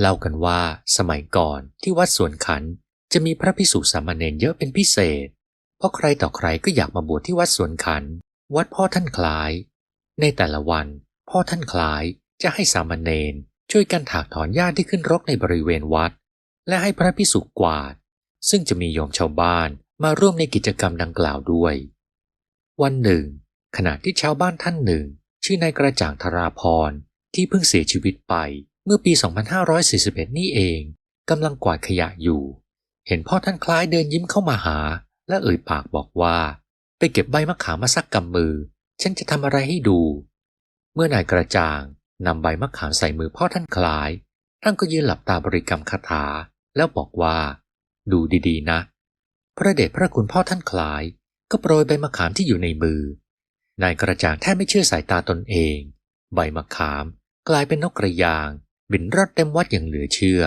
เล่ากันว่าสมัยก่อนที่วัดสวนขันจะมีพระพิสุสามเณรเยอะเป็นพิเศษ เพราะใครต่อใครก็อยากมาบวชที่วัดสวนขัน วัดพ่อท่านคล้าย ในแต่ละวัน พ่อท่านคล้ายจะให้สามเณรช่วยกันถากถอนหญ้าที่ขึ้นรกในบริเวณวัด และให้พระพิสุกวาด ซึ่งจะมีโยมชาวบ้านมาร่วมในกิจกรรมดังกล่าวด้วย วันหนึ่ง ขณะที่ชาวบ้านท่านหนึ่ง ชื่อนายกระจ่างธราพรที่เพิ่งเสียชีวิตไป มื่อปี 2541 นี่เองกำลังกวาดขยะอยู่ เห็นพ่อท่านคล้ายเดินยิ้มเข้ามาหา และเอ่ยปากบอกว่า ไปเก็บใบมะขามมาสักกำมือ ฉันจะทำอะไรให้ดู เมื่อนายกระจ่างนำใบมะขามใส่มือพ่อท่านคล้าย ท่านก็ยืนหลับตาบริกรรมคาถา แล้วบอกว่า ดูดีๆนะ พระเดชพระคุณพ่อท่านคล้าย ก็โปรยใบมะขามที่อยู่ในมือ นายกระจ่างแทบไม่เชื่อสายตาตนเอง ใบมะขามกลายเป็นนกกระยาง บินรอดเต็มวัดอย่างเหลือเชื่อ